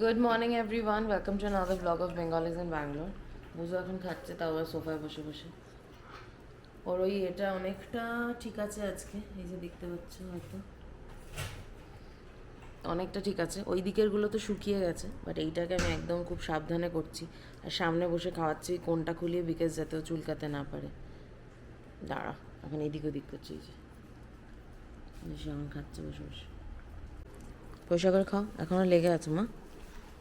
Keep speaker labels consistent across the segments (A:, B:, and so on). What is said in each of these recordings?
A: Good morning everyone welcome to another blog of Bengalis in Bangalore বুঝো এখন খাচ্ছে, তাও সোফায় বসে বসে। ওর ওই এটা অনেকটা ঠিক আছে আজকে, এই যে দেখতে পাচ্ছ হয়তো। অনেকটা ঠিক আছে। ওই দিকেরগুলো তো শুকিয়ে গেছে বাট এইটাকে আমি একদম খুব সাবধানে করছি। আর সামনে বসে খাওয়াচ্ছি কোনটা খুলিয়ে বিকেজ যাতে ও চুলকাতে না পারে। দাঁড়া, এখন এদিক ওদিক করছি, এই যে। বেশি আমার খাচ্ছে বসে বসে। পয়সা করে খাও এখনও লেগে আছে, মা।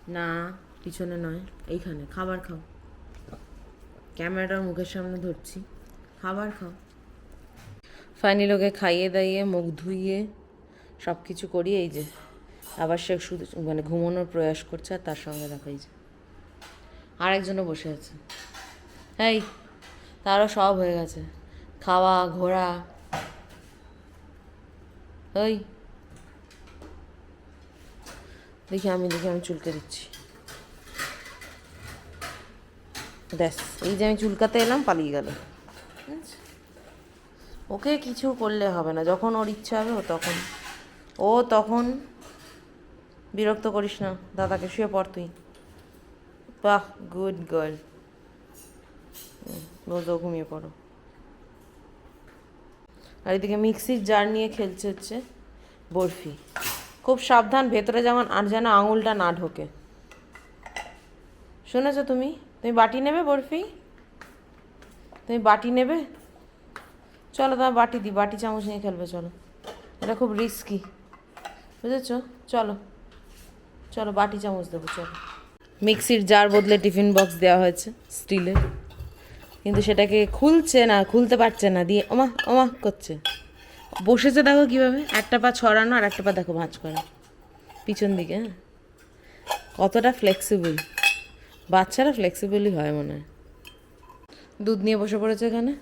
A: না, পিছনে নয়, এইখানে, খাবার খাও। ক্যামেরাটার মুখের সামনে ধরছি। খাবার খাও। ফাইনালি ওকে খাইয়ে দাইয়ে, মুখ ধুইয়ে সব কিছু করি এই যে আবার সে শুধু মানে ঘুমানোর প্রয়াস করছে আর তার সঙ্গে দেখা এই যে। আরেকজনও বসে আছে। এই, তারও সব হয়ে গেছে। খাওয়া, ঘোরা। ওই। দেখি আমি দেখি আমি চুলকে দিচ্ছি। ব্যাস, এই যে আমি চুলকাতে এলাম, পালিয়ে গেল? ওকে কিছু করলে হবে না, যখন ওর ইচ্ছা হবে ও তখন। ও তখন বিরক্ত করিস না, দাদাকে শুয়ে পড় তুই। বাহ গুড গার্ল রোজও ঘুমিয়ে পড়ো। আর এদিকে মিক্সির জার নিয়ে খেলছে হচ্ছে বরফি। খুব সাবধান, ভেতরে যেমন আর যেন আঙুলটা না ঢোকে। শুনেছো তুমি? তুমি বাটি নেবে বরফি? তুমি বাটি নেবে? চলো তোমার বাটি দি, বাটি চামচ নিয়ে খেলবে, চলো। এটা খুব রিস্কি বুঝেছ? চলো চলো বাটি চামচ দেবো, চলো। মিক্সির জার বদলে টিফিন বক্স দেওয়া হয়েছে স্টিলের কিন্তু সেটাকে খুলছে না, খুলতে পারছে না, দিয়ে ওমা ওমা করছে। বসেছে দেখো কীভাবে। একটা পা ছড়ানো আর একটা পা দেখো ভাঁজ করা। পিছন দিকে হ্যাঁ? কতটা ফ্লেক্সিবল বাচ্চারা ফ্লেক্সিবলই হয় মনে হয়। দুধ নিয়ে বসে পড়েছে এখানে?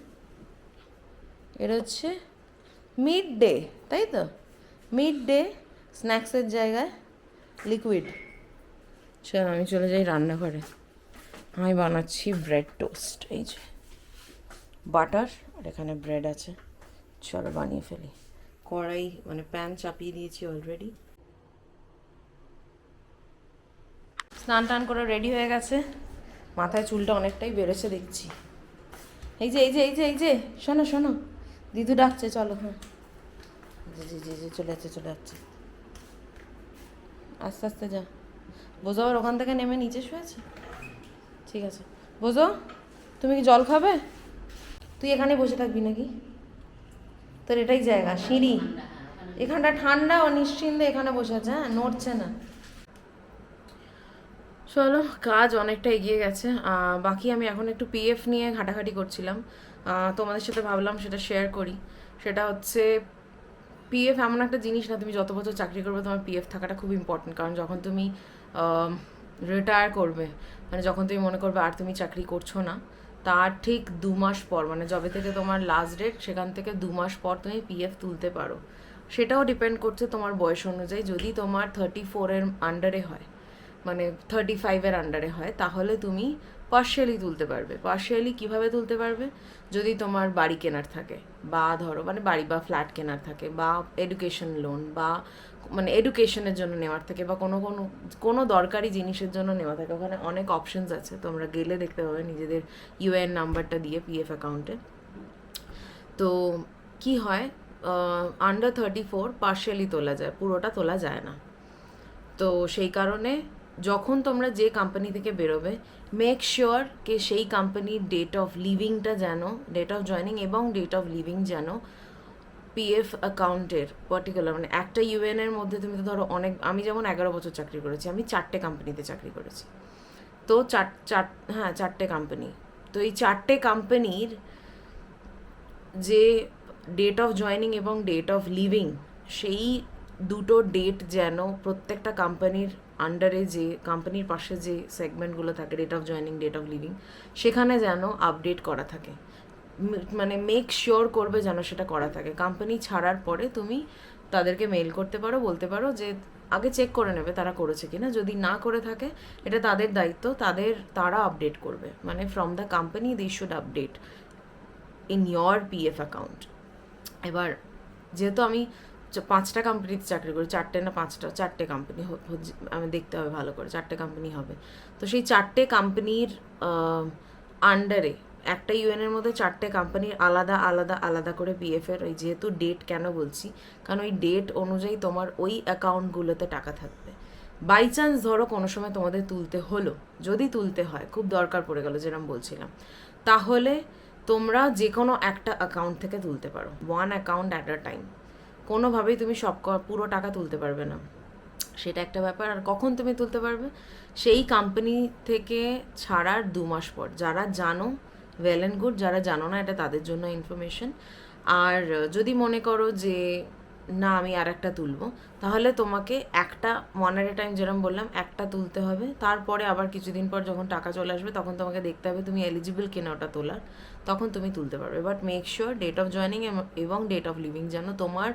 A: এটা হচ্ছে মিড ডে তাই তো? মিড ডে স্ন্যাক্সের জায়গায় লিকুইড চল, আমি চলে যাই রান্নাঘরে। আমি বানাচ্ছি ব্রেড টোস্ট এই যে বাটার আর এখানে ব্রেড আছে। চলো বানিয়ে ফেলি। কড়াই মানে প্যান চাপিয়ে দিয়েছি অলরেডি স্নান টান করে রেডি হয়ে গেছে। মাথায় চুলটা অনেকটাই বেড়েছে দেখছি। এই যে এই যে এই যে এই যে শোনো শোনো। দিদু ডাকছে চলো। হ্যাঁ জি জি জি জি চলে যাচ্ছে চলে যাচ্ছে। আস্তে আস্তে যা। বোঝো আবার ওখান থেকে নেমে নিচে শুয়েছে? ঠিক আছে। বোঝো তুমি কি জল খাবে? তুই এখানে বসে থাকবি নাকি? তোর এটাই জায়গা, সিঁড়ি। এখানটা ঠান্ডা ও নিশ্চিন্তে এখানে বসে আছে হ্যাঁ নড়ছে না। চলো, কাজ অনেকটা এগিয়ে গেছে। বাকি আমি এখন একটু পিএফ নিয়ে ঘাটাঘাটি করছিলাম। তোমাদের সাথে ভাবলাম সেটা শেয়ার করি। সেটা হচ্ছে পিএফ এমন একটা জিনিস না, তুমি যত বছর চাকরি করবে, তোমার পিএফ থাকাটা খুব ইম্পর্টেন্ট কারণ যখন তুমি রিটায়ার করবে মানে যখন তুমি মনে করবে আর তুমি চাকরি করছ না তার ঠিক দু মাস পর মানে যবে থেকে তোমার লাস্ট ডেট সেখান থেকে দু মাস পর তুমি পিএফ তুলতে পারো। সেটাও ডিপেন্ড করছে তোমার বয়স অনুযায়ী। যদি তোমার থার্টি ফোরের আন্ডারে হয় মানে থার্টি ফাইভের আন্ডারে হয়, তাহলে তুমি পার্শিয়ালি তুলতে পারবে। পার্শিয়ালি কীভাবে তুলতে পারবে? যদি তোমার বাড়ি কেনার থাকে, বা ধরো মানে বাড়ি বা ফ্ল্যাট কেনার থাকে, বা এডুকেশন লোন বা মানে এডুকেশনের জন্য নেওয়ার থাকে বা কোনো কোনো কোনো দরকারি জিনিসের জন্য নেওয়া থাকে। ওখানে অনেক অপশনস আছে। তোমরা গেলে দেখতে পাবে নিজেদের ইউএন নাম্বারটা দিয়ে পিএফ অ্যাকাউন্টে তো কি হয় আন্ডার থার্টি ফোর পার্শিয়ালি তোলা যায়, পুরোটা তোলা যায় না। তো সেই কারণে যখন তোমরা যে কোম্পানি থেকে বেরোবে মেক শিওর কে সেই কোম্পানির ডেট অফ লিভিংটা যেন ডেট অফ জয়নিং এবং ডেট অফ লিভিং যেন পিএফ অ্যাকাউন্টের পার্টিকুলার মানে একটা ইউএন এর মধ্যে তুমি তো ধরো অনেক, আমি যেমন এগারো বছর চাকরি করেছি, আমি চারটে কোম্পানিতে চাকরি করেছি। তো চার চার হ্যাঁ চারটে কোম্পানি তো এই চারটে কোম্পানির যে ডেট অফ জয়নিং এবং ডেট অফ লিভিং সেই দুটো ডেট যেন প্রত্যেকটা কোম্পানির আন্ডারে যে কোম্পানির পাশে যে সেগমেন্টগুলো থাকে date of joining date of leaving সেখানে যেন আপডেট করা থাকে। মানে মেক শিওর করবে যেন সেটা করা থাকে। কোম্পানি ছাড়ার পরে তুমি তাদেরকে মেল করতে পারো, বলতে পারো যে আগে চেক করে নেবে তারা করেছে কিনা। যদি না করে থাকে, এটা তাদের দায়িত্ব, তাদের, তারা আপডেট করবে। মানে from the company they should update in your PF account এবার যেহেতু আমি পাঁচটা কোম্পানিতে চাকরি করি, চারটে না পাঁচটা, চারটে কোম্পানি আমি দেখতে হবে ভালো করে, চারটে কোম্পানি হবে। তো সেই চারটে কোম্পানির আন্ডারে একটা ইউএনের মধ্যে চারটে কোম্পানির আলাদা আলাদা আলাদা করে পিএফ এর ওই যেহেতু ডেট কেন বলছি? কারণ ওই ডেট অনুযায়ী তোমার ওই অ্যাকাউন্টগুলোতে টাকা থাকবে। বাই চান্স ধরো কোনো সময় তোমাদের তুলতে হলো, যদি তুলতে হয়, খুব দরকার পড়ে গেল যেরকম বলছিলাম, তাহলে তোমরা যে কোনো একটা অ্যাকাউন্ট থেকে তুলতে পারো one account at a time কোনোভাবেই তুমি সব পুরো টাকা তুলতে পারবে না। সেটা একটা ব্যাপার, আর কখন তুমি তুলতে পারবে? সেই কোম্পানি থেকে ছাড়ার দু মাস পর, যারা জানো ওয়েল অ্যান্ড গুড যারা জানো না, এটা তাদের জন্য ইনফরমেশন আর যদি মনে করো যে, না, আমি আর একটা তুলবো, তাহলে তোমাকে একটা ওয়ান এট এ টাইম যেরকম বললাম, একটা তুলতে হবে। তারপরে আবার কিছুদিন পর যখন টাকা চলে আসবে, তখন তোমাকে দেখতে হবে তুমি এলিজিবল কিনা ওটা তোলার। তখন তুমি তুলতে পারবে। But make sure date of joining এবং ডেট অফ লিভিং যেন তোমার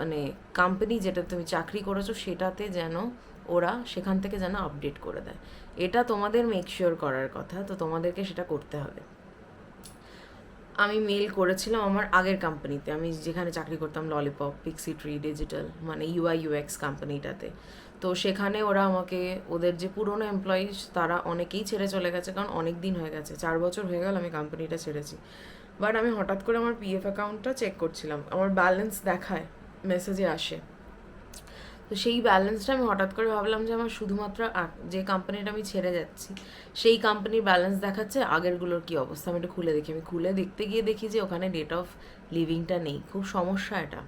A: মানে কোম্পানি যেটা তুমি চাকরি করেছ, সেটাতে যেন ওরা সেখান থেকে যেন আপডেট করে দেয়। এটা তোমাদের মেক শিওর করার কথা, তো তোমাদেরকে সেটা করতে হবে। আমি মেল করেছিলাম আমার আগের কোম্পানিতে আমি যেখানে চাকরি করতাম ললিপপ পিক্সি ট্রি ডিজিটাল মানে ইউআই ইউএক্স কোম্পানিটাতে তো সেখানে ওরা আমাকে, ওদের যে পুরনো এমপ্লয়িজ তারা অনেকেই ছেড়ে চলে গেছে, কারণ অনেক দিন হয়ে গেছে, চার বছর হয়ে গেল আমি কোম্পানিটা ছেড়েছি। বাট আমি হঠাৎ করে আমার পিএফ অ্যাকাউন্টটা চেক করছিলাম, আমার ব্যালেন্স দেখায় মেসেজে আসে। তো সেই ব্যালেন্সটা আমি হঠাৎ করে ভাবলাম যে আমার শুধুমাত্র যে কোম্পানিটা আমি ছেড়ে যাচ্ছি, সেই কোম্পানির ব্যালেন্স দেখাচ্ছে, আগেরগুলোর কি অবস্থা? আমি একটু খুলে দেখি। আমি খুলে দেখতে গিয়ে দেখি যে ওখানে ডেট অফ লিভিংটা নেই। খুব সমস্যা এটা।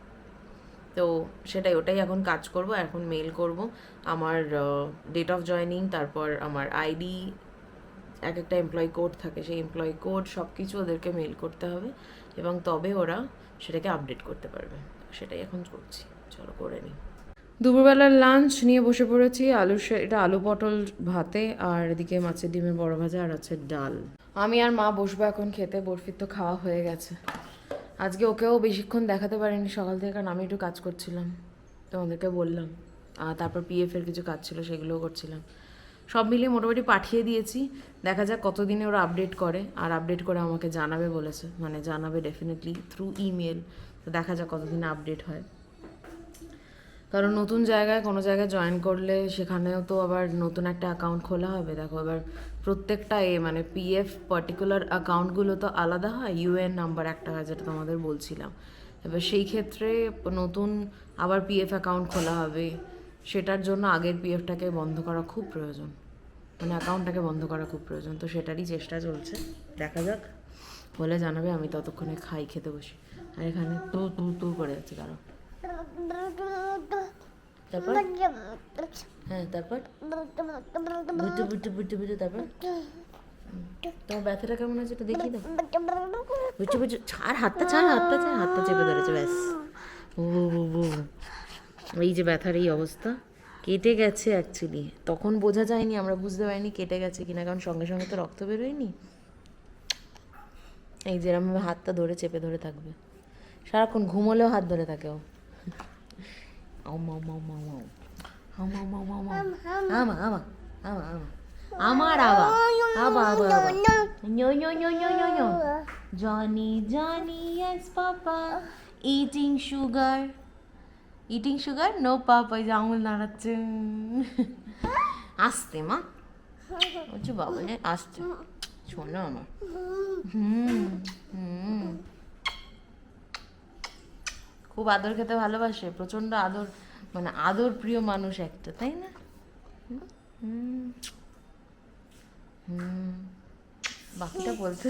A: তো সেটাই, ওটাই এখন কাজ করব, এখন মেল করব। আমার ডেট অফ জয়নিং তারপর আমার আইডি এক একটা এমপ্লয় কোড থাকে। সেই এমপ্লয় কোড সব কিছু ওদেরকে মেল করতে হবে এবং তবে ওরা সেটাকে আপডেট করতে পারবে। সেটাই এখন করছি। চলো করে নিই দুপুরবেলার লাঞ্চ নিয়ে বসে পড়েছি, আলু এটা আলু পটল ভাতে, আর এদিকে মাছের ডিমের বড় ভাজা আর আছে ডাল। আমি আর মা বসবো এখন খেতে, বরফির তো খাওয়া হয়ে গেছে। আজকে ওকেও বেশিক্ষণ দেখাতে পারিনি সকাল থেকে, কারণ আমি একটু কাজ করছিলাম। তোমাদেরকে বললাম। আর তারপর পিএফ এর কিছু কাজ ছিল, সেগুলোও করছিলাম। সব মিলিয়ে মোটামুটি পাঠিয়ে দিয়েছি। দেখা যাক কতদিনে ওরা আপডেট করে, আর আপডেট করে আমাকে জানাবে বলেছে। মানে জানাবে ডেফিনেটলি থ্রু ইমেল তো দেখা যাক কতদিনে আপডেট হয়। কারণ নতুন জায়গায় কোনো জায়গায় জয়েন করলে সেখানেও তো আবার নতুন একটা অ্যাকাউন্ট খোলা হবে। দেখো, এবার প্রত্যেকটা এ মানে পিএফ পার্টিকুলার অ্যাকাউন্টগুলো তো আলাদা হয় ইউএন নাম্বার একটা হয় যেটা তোমাদের বলছিলাম। এবার সেই ক্ষেত্রে নতুন আবার পিএফ অ্যাকাউন্ট খোলা হবে, সেটার জন্য আগের পিএফটাকে বন্ধ করা খুব প্রয়োজন। মানে অ্যাকাউন্টটাকে বন্ধ করা খুব প্রয়োজন। তো সেটারই চেষ্টা চলছে। দেখা যাক। বলে জানাবে, আমি ততক্ষণে খাই খেতে বসি। আর এখানে তু তু তু করে যাচ্ছে কারও তারপর? হ্যাঁ তারপর? বুটু বুটু বুটু তারপর? তোমার ব্যথাটা কেমন আছে একটু দেখিয়ে দাও। বুটু বুটু ছাড়, হাতটা ছাড় হাতটা ছাড়, হাতটা চেপে ধরেছে, ব্যাস। ও। এই যে ব্যথার এই অবস্থা, কেটে গেছে অ্যাকচুয়ালি তখন বোঝা যায়নি, আমরা বুঝতে পারিনি কেটে গেছে কিনা, কারণ সঙ্গে সঙ্গে তো রক্ত বেরোয়নি। এই যেরকম হাতটা ধরে, চেপে ধরে থাকবে। সারাক্ষণ ঘুমোলেও হাত ধরে থাকে ও। আবা আবা আবা no no no no no no Johny Johny yes papa eating sugar eating sugar no papa এই যে আঙুল নাড়াচ্ছে আসতে মা বলছি বাবা যে আসছে শোনো আমার হুম হুম খুব আদর খেতে ভালোবাসে প্রচণ্ড আদর মানে আদর প্রিয় মানুষ একটা তাই না বাকিটা বলতে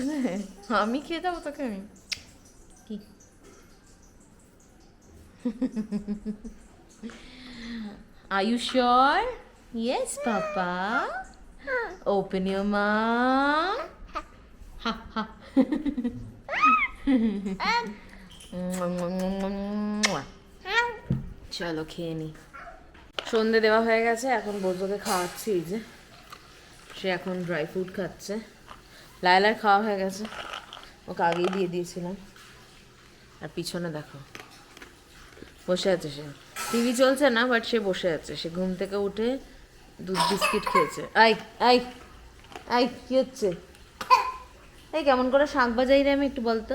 A: আমি খেয়ে যাব তোকে আমি কি Are you sure? Yes, Papa. Open your mouth. Ha. চলো খেয়ে নি। সন্ধে দেওয়া হয়ে গেছে, এখন বোঝোকে খাওয়াচ্ছি যে। সে এখন ড্রাই ফ্রুট খাচ্ছে। লায়লার খাওয়া হয়ে গেছে। ওকে আগেই দিয়ে দিয়েছিলাম। আর পিছনে দেখো, বসে আছে সে। টিভি চলছে না বাট সে বসে আছে। সে ঘুম থেকে উঠে দুধ বিস্কিট খেয়েছে। আই আই আই, কী হচ্ছে? এই কেমন করে শাঁখ বাজাই রে আমি একটু বলতো।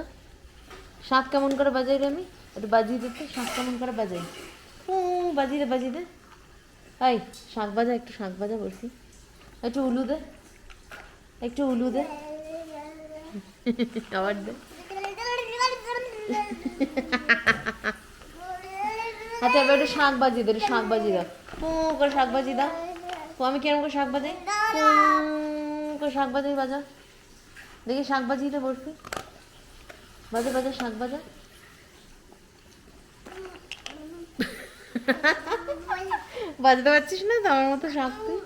A: শাঁখ কেমন করে বাজাই রে আমি? একটু বাজিয়ে দে তো শাঁখ কেমন করে বাজাই? ও বাজিয়ে দে বাজিয়ে দে। হাই শাঁখ বাজা একটু শাঁখ বাজা বলছি। একটু উলু দে। একটু উলু দে। আবার দে। আচ্ছা এবার একটু শাঁখ বাজিয়ে দে শাঁখ বাজিয়ে দাও। পু করে শাঁখ বাজিয়ে দাও। তো আমি কিরম করে শাঁখ বাজাই? করে শাঁখ বাজাই বাজা দেখি শাঁখ দে বলছি। বাজা বাজা শাঁখ বাজা? বাজতে পারছিস না তো? আমার মতো শাঁখ তুই?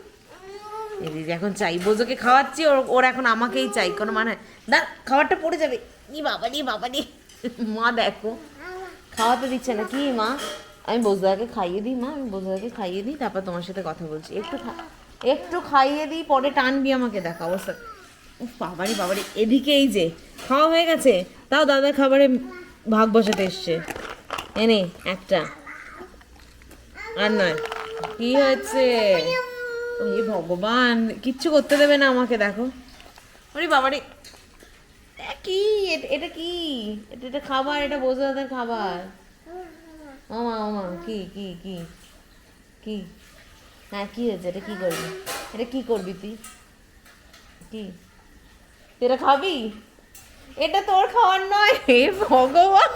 A: এই এখন চাই বোঝোকে খাওয়াচ্ছি, ওর ওর এখন আমাকেই চাই। কোনো মানে না খাবারটা পড়ে যাবে। ই বাবা রে বাবা রে মা দেখো। খাওয়াতে দিচ্ছে না। কি মা? আমি বোঝদাকে খাইয়ে দিই, মা। আমি বোঝদাকে খাইয়ে দিই, তারপর তোমার সাথে কথা বলছি। একটু একটু খাইয়ে দিই, পরে টানবি আমাকে। দেখা অবস্থা। বাবারি, বাবারে। এদিকে এই যে, খাওয়া হয়ে গেছে। তাও দাদা খাবারে ভাগ বসাতে এসছে। এনে একটা। আর নয়। কি হয়েছে? ভগবান, কিচ্ছু করতে দেবে না আমাকে, দেখো। ওরে বাবারে। কি? এটা কি? এটা এটা খাবার, এটা বোঝা দাদার খাবার। ওমা ওমা কি কি কি? কি? হ্যাঁ কি হয়েছে? এটা কি করবি? এটা কি করবি তুই? কি? তুই এটা খাবি? এটা তোর খাওয়ার নয়, হে ভগবান।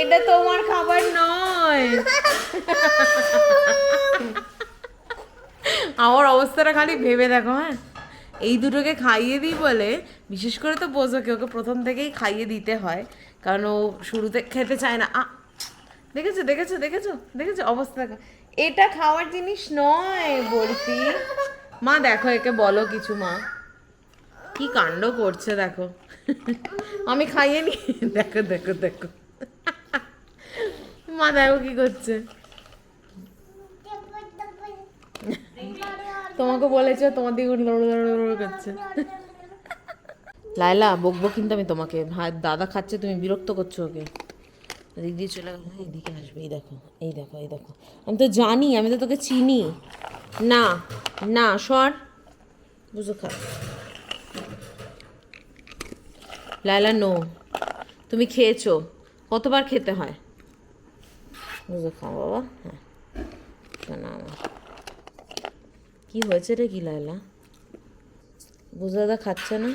A: এটা তোমার খাবার নয়। আমার অবস্থাটা খালি ভেবে দেখো হ্যাঁ? এই দুটোকে খাইয়ে দিই বলে, বিশেষ করে তো বোঝোকে ওকে প্রথম থেকেই খাইয়ে দিতে হয়, কারণ ও শুরুতে খেতে চায় না। দেখেছ দেখেছ দেখেছ দেখেছ অবস্থা এটা খাওয়ার জিনিস নয় বলছি মা, দেখো একে, বলো কিছু, মা। কি কাণ্ড করছে দেখো। আমি খাইয়ে নি দেখো দেখো দেখো। মা দেখো কি করছে। তোমাকে বলেছে, তোমার দিকে করছে। লাইলা বকবো কিন্তু আমি তোমাকে। ভাই দাদা খাচ্ছে, তুমি বিরক্ত করছ ওকে। দিয়ে চলে গেল। এইদিকে আসবে, এই দেখো এই দেখো এই দেখো। আমি তো জানি, আমি তো তোকে চিনি। না না, সর। বুঝো খা লাইলা নো। তুমি খেয়েছো। কতবার খেতে হয়? বুঝো খাও বাবা হ্যাঁ। আমার? কি হয়েছে রে কি লাইলা বুঝো দাদা খাচ্ছে না?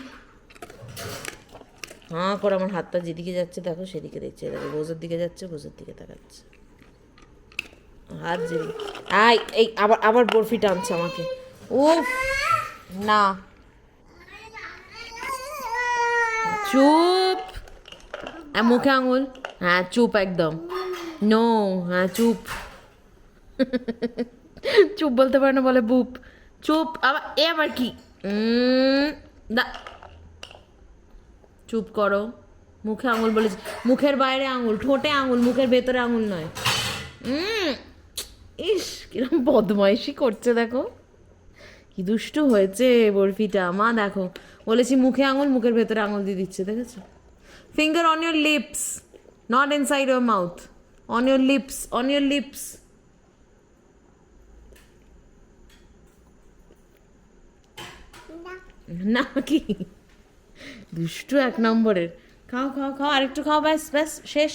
A: হাঁ করে আমার হাতটা যেদিকে যাচ্ছে, দেখো সেদিকে দেখছে, দেখো বোঝের দিকে যাচ্ছে, বোঝের দিকে তাকাচ্ছে। হাত যেদিকে আই এই আবার আবার বরফি টানছে আমাকে। উফ, না। চুপ। মুখে আঙুল? হ্যাঁ চুপ একদম। নো হ্যাঁ চুপ। চুপ বলতে পারে না, বলে বুপ। চুপ, আবার এ আবার কি? দা চুপ করো। মুখে আঙুল বলেছি মুখের বাইরে আঙুল, ঠোঁটে আঙুল, মুখের ভেতরে আঙুল নয়। ইস, কিরম বদমাইশি করছে, দেখো। কি দুষ্টু হয়েছে বরফিটা। মা, দেখো। বলেছি মুখে আঙুল, মুখের ভেতরে আঙুল দিয়ে দিচ্ছে, দেখেছ? Finger on your lips not inside your mouth on your lips on your lips না, কি? দুষ্টু এক নম্বরের। খাও খাও খাও, আরেকটু খাও, ব্যাস ব্যাস, শেষ।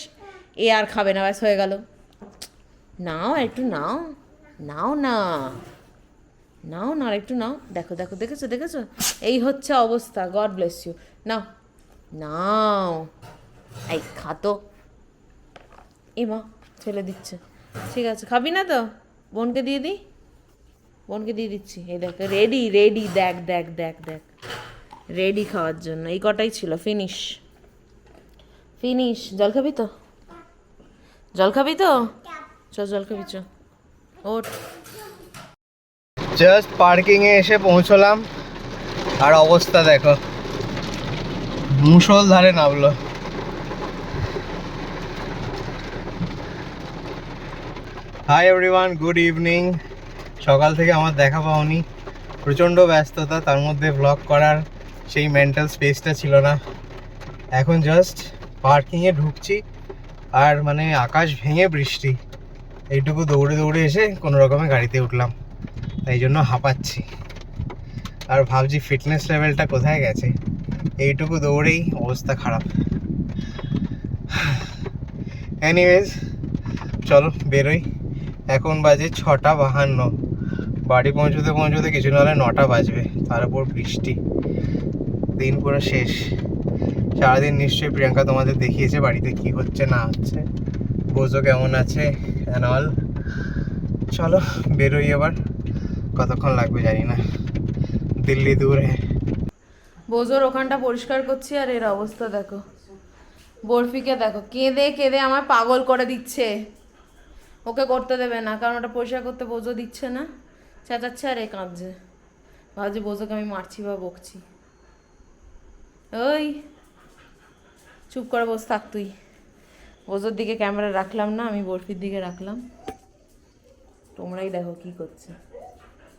A: এ আর খাবে না, ব্যাস, হয়ে গেল। নাও, একটু নাও। নাও না। নাও না একটু নাও। দেখো দেখো, দেখেছ দেখেছ? এই হচ্ছে অবস্থা God bless you now now. এই খাতো এ মা, ছেলে দিচ্ছে। ঠিক আছে, খাবি না তো? বোনকে দিয়ে দিই? বোনকে দিয়ে দিচ্ছি। এই দেখ রেডি রেডি দেখ দেখ দেখ দেখ। রেডি খাওয়ার জন্য। এই কটাই ছিল ফিনিশ ফিনিশ জল খাবি তো? জল খাবি তো? চ জল খাবি চ ওঠ।
B: জাস্ট পার্কিং এ এসে পৌঁছলাম। আর অবস্থা দেখো। মুসল ধারে নামলো। হাই এভরিওয়ান গুড ইভিনিং সকাল থেকে আমার দেখা পাওনি। প্রচণ্ড ব্যস্ততা, তার মধ্যে ব্লগ করার সেই মেন্টাল স্পেসটা ছিল না। এখন জাস্ট পার্কিংয়ে ঢুকছি, আর মানে আকাশ ভেঙে বৃষ্টি। এইটুকু দৌড়ে দৌড়ে এসে কোনো রকমে গাড়িতে উঠলাম। তাই জন্য হাঁপাচ্ছি। আর ভাবছি ফিটনেস লেভেলটা কোথায় গেছে? এইটুকু দৌড়েই অবস্থা খারাপ। এনিওয়েজ চলো বেরোই। এখন বাজে ছটা বাহান্ন। বাড়ি পৌঁছতে পৌঁছতে কিছু না হলে নটা বাজবে, তার উপর বৃষ্টি। দিন পুরো শেষ। সারাদিন নিশ্চয়ই প্রিয়াঙ্কা তোমাদের দেখিয়েছে বাড়িতে কি হচ্ছে, না হচ্ছে। বোঝো কেমন আছে অ্যান্ড অল চলো, বেরোই এবার। কতক্ষণ লাগবে জানি না। দিল্লি দূর।
A: বোঝোর ওখানটা পরিষ্কার করছি আর এর অবস্থা দেখো। বরফিকে দেখো, কেঁদে কেঁদে আমার পাগল করে দিচ্ছে। ওকে করতে দেবে না, কারণ ওটা পরিষ্কার করতে বোঝো দিচ্ছে না। চেঁচাচ্ছে আর এ কাঁদছে। ভাবছি বোঝোকে আমি মারছি বা বকছি। ওই, চুপ করে বসে, থাক তুই। বোঝোর দিকে ক্যামেরা রাখলাম না, আমি বরফির দিকে রাখলাম। তোমরাই দেখো কি করছে।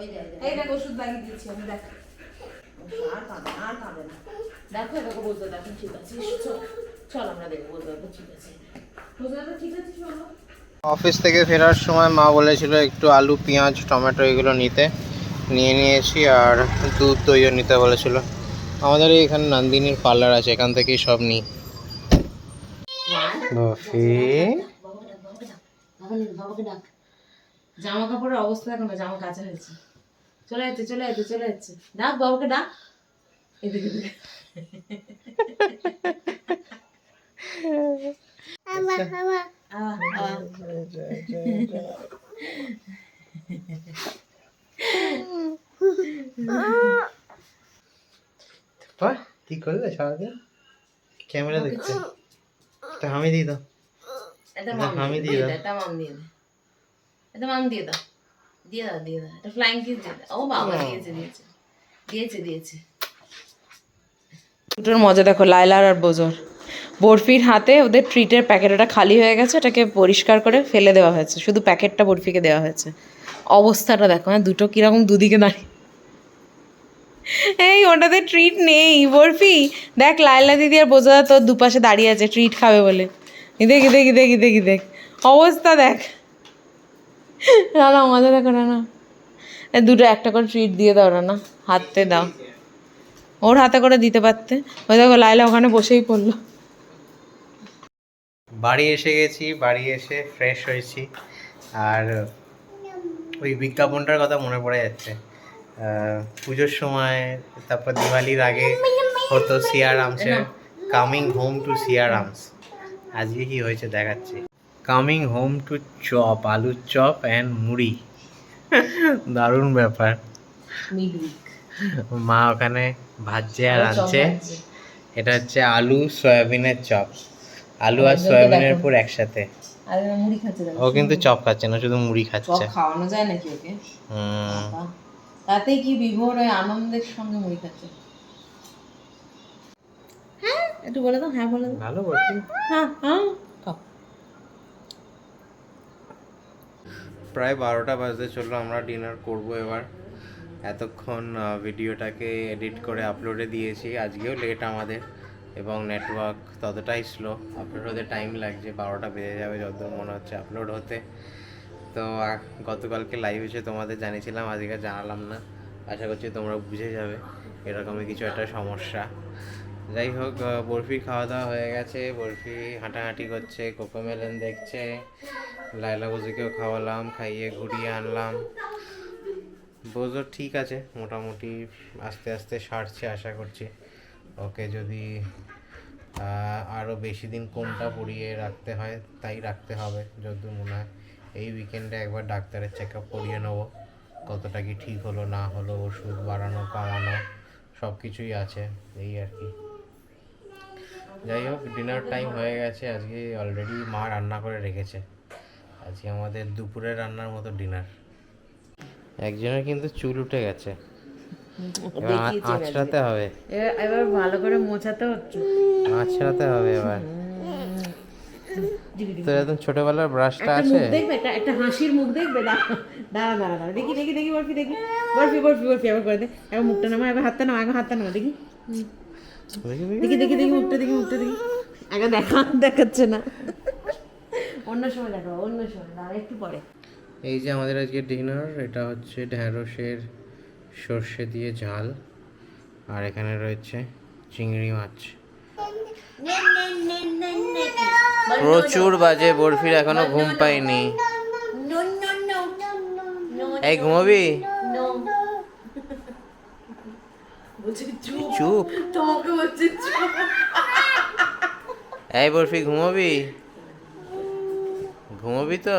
A: এই দেখ ওষুধ লাগিয়ে দিচ্ছি আমি দেখ আর কাঁদে আর কাঁদে না দেখো দেখো বলতে দেখো ঠিক আছে চল আমরা দেখব বলতে দেখো ঠিক আছে বলতে ঠিক আছে চলো
B: অফিস থেকে ফেরার সময় মা বলেছিল একটু আলু পেঁয়াজ টমেটো এগুলো নিতে নিয়ে নিয়েছি আর দুধ দইও নিতে বলেছিল আমাদের এখানে নন্দিনীর পার্লার আছে এখান থেকেই সব নিই
A: জামা কাপড়ের অবস্থা এখন জামা কাঁচা হয়েছে চলে যাচ্ছে চলে যাচ্ছে চলে যাচ্ছে। ডাক বাবাকে ডাক। এদিকে এদিকে।
B: বাহ কি করলে সারাদিন? ক্যামেরা দেখছে। তা আমি দিই দাও।
A: এটা মাম
B: আমি
A: দিয়ে
B: দিয়ে দাও।
A: এটা মাম দিয়ে দে এটা মাম দিয়ে দাও। দিয়ে দাও দিয়ে দাও। এটা ফ্লাইং কিস দিয়ে দাও। ও বাবা দিয়েছে দিয়েছে। দিয়েছে দিয়েছে। দুটোর মজা দেখো লাইলার আর বোজোর। বরফির হাতে ওদের ট্রিটের প্যাকেট ওটা খালি হয়ে গেছে এটাকে পরিষ্কার করে ফেলে দেওয়া হয়েছে। শুধু প্যাকেটটা বরফিকে দেওয়া হয়েছে। অবস্থাটা দেখো হ্যাঁ দুটো কীরকম দুদিকে দাঁড়িয়ে। এই ওটাতে ট্রিট নেই। বরফি দেখ লাইলা দিদি আর বোঝা তোর দুপাশে দাঁড়িয়ে আছে ট্রিট খাবে বলে। দেখ দেখ দেখ দেখ দেখ। অবস্থা দেখ। না না মজা দেখো না না এই দুটো একটা করে ট্রিট দিয়ে দাও না হাতে দাও। ওর হাতে করে দিতে পারতে। ওই দেখো লাইলা ওখানে বসেই পড়ল।
B: বাড়ি এসে গেছি বাড়ি এসে ফ্রেশ হয়েছি। আর ওই বিজ্ঞাপনটার কথা মনে পড়ে যাচ্ছে। পুজোর সময় তারপর দিওয়ালির আগে হতো সিয়ারামসের কামিং হোম টু সিয়ারামস আজকে কি হয়েছে দেখাচ্ছি। কামিং হোম টু চপ আলুর চপ অ্যান্ড মুড়ি। দারুণ ব্যাপার। মা ওখানে ভাজছে আর আনছে। এটা হচ্ছে আলু সয়াবিনের চপ আলু আর সয়াবিনের পুর একসাথে।
A: আর মুড়ি খাচ্ছে
B: ও কিন্তু চপ খাচ্ছে না শুধু মুড়ি খাচ্ছে।
A: খাওয়ানো যায় নাকি ওকে। তাতেই কি বিভোর আনন্দের সঙ্গে মুড়ি খাচ্ছে? হ্যাঁ একটু বলে দাও। হ্যাঁ বলে দাও।
B: ভালো বলছি।
A: হ্যাঁ হ্যাঁ।
B: প্রায় বারোটা বাজতে চলল, আমরা ডিনার করব এবার। এতক্ষণ ভিডিওটাকে এডিট করে আপলোডে দিয়েছি, আজকেও লেট আমাদের এবং নেটওয়ার্ক ততটাই স্লো আপলোড হতে টাইম লাগছে, বারোটা বেজে যাবে যতদূর মনে হচ্ছে আপলোড হতে। তো গতকালকে লাইভ এসে তোমাদের জানিয়েছিলাম, আজকে জানালাম না। আশা করছি তোমরা বুঝে যাবে, এরকমই কিছু একটা সমস্যা। যাই হোক বরফি খাওয়া দাওয়া হয়ে গেছে, বরফি হাঁটাহাঁটি করছে কোকোমেলন দেখছে। লাইলা বুজিকেও খাওয়ালাম, খাইয়ে ঘুরিয়ে আনলাম। বোঝো ঠিক আছে, মোটামুটি আস্তে আস্তে সারছে আশা করছি। ওকে যদি আরও বেশি দিন কোনটা পরিয়ে রাখতে হয়, তাই রাখতে হবে। যতদূর মনে হয় এই উইকেন্ডে একবার ডাক্তারের চেক আপ করিয়ে নেব। কতটা কি ঠিক হলো, না হলো, ওষুধ বাড়ানো, কমানো সব কিছুই আছে, এই আর কি। যাই হোক ডিনার টাইম হয়ে গেছে, আজকে অলরেডি মা রান্না করে রেখেছে। আজকে আমাদের দুপুরে রান্নার মতো ডিনার একজনের কিন্তু চুল উঠে গেছে। এবার আঁচড়াতে হবে।
A: এবার এবার ভালো করে মোছাতে হচ্ছে।
B: আঁচড়াতে হবে এবার। তোর একদম ছোটবেলার ব্রাশটা
A: একটা
B: আছে?
A: মুখ দেখবে একটা একটা হাসির মুখ দেখবে? দাঁড়া দাঁড়া দেখি দেখি দেখি বরফি দেখি। বরফি বরফি বরফি আবার করে দে। এবার মুখটা নামা একবার হাতটা নামা একবার হাতটা নামা দেখি। দেখি দেখি দেখি মুখটা দেখি মুখটা দেখি। আগে দেখা দেখাচ্ছে না। অন্য সময় দেখো অন্য সময় একটু পরে।
B: এই যে আমাদের আজকে ডিনার এটা হচ্ছে ঢ্যাঁড়সের সর্ষে দিয়ে ঝাল আর এখানে রয়েছে চিংড়ি মাছ। প্রচুর বাজে বরফির এখনও ঘুম পাইনি। এই ঘুমাবি?
A: চুপ।
B: এই বরফি ঘুমাবি? ঘুমাবি তো?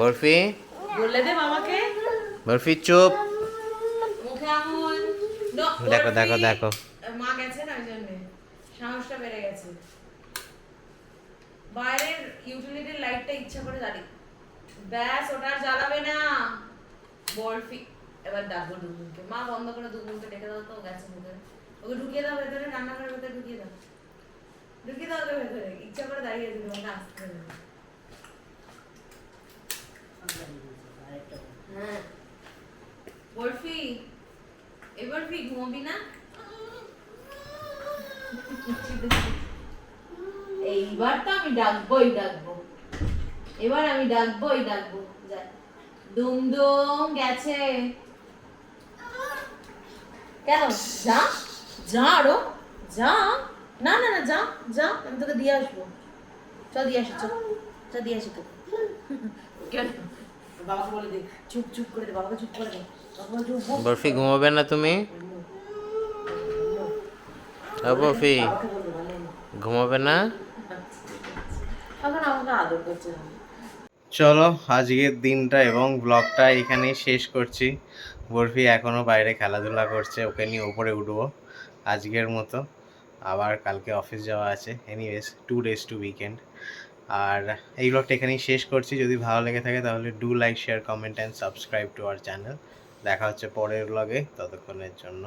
B: বরফি?
A: বলে দে বাবাকে
B: বরফি চুপ।
A: মুখে
B: দেখো দেখো দেখো।
A: মা গেছে না ওই জন্যে সাহসটা বেড়ে গেছে। বাইরের ইউটিলিটির লাইটটা ইচ্ছা করে দাঁড়ি ব্যাস ওটা জ্বালাবে না। বরফি এবার ডাকবো দুগুনকে মা বন্ধ করে দুগুনকে ডেকে দাও তো গেছে ভেতরে। ওকে ঢুকিয়ে দাও ভেতরে, রান্নাঘরের ভেতরে ঢুকিয়ে দাও। ঢুকিয়ে দাও ওকে ভেতরে, ইচ্ছা করে দাঁড়িয়ে আছে তোমাকে, আসতে হবে। হ্যাঁ। না? এইবার তো আমি ডাকবোই ডাকবো। এবার আমি ডাকবোই ডাকবো। দুম দুম গেছে। কেন? যা। যা আরও যা না না না যা যা আমি তোকে দিয়ে আসব। চল দিয়ে আসি চল চল দিয়ে আসি তোকে। কেন? বাবাকে বলে দে চুপ চুপ করে দে বাবাকে চুপ করে দে।
B: বরফি ঘুমাবে না তুমি? বরফি। ঘুমাবে না?
A: এখন আমাকে আদর করছে। না
B: চলো আজকের দিনটা এবং ব্লগটা এখানেই শেষ করছি। বরফি এখনও বাইরে খেলাধুলা করছে ওকে নিয়ে ওপরে উঠবো। আজকের মতো। আবার কালকে অফিস যাওয়া আছে। Anyways two days to weekend আর এই ব্লগটা এখানেই শেষ করছি। যদি ভালো লেগে থাকে তাহলে do like share comment and subscribe to our channel দেখা হচ্ছে পরের ব্লগে ততক্ষণের জন্য।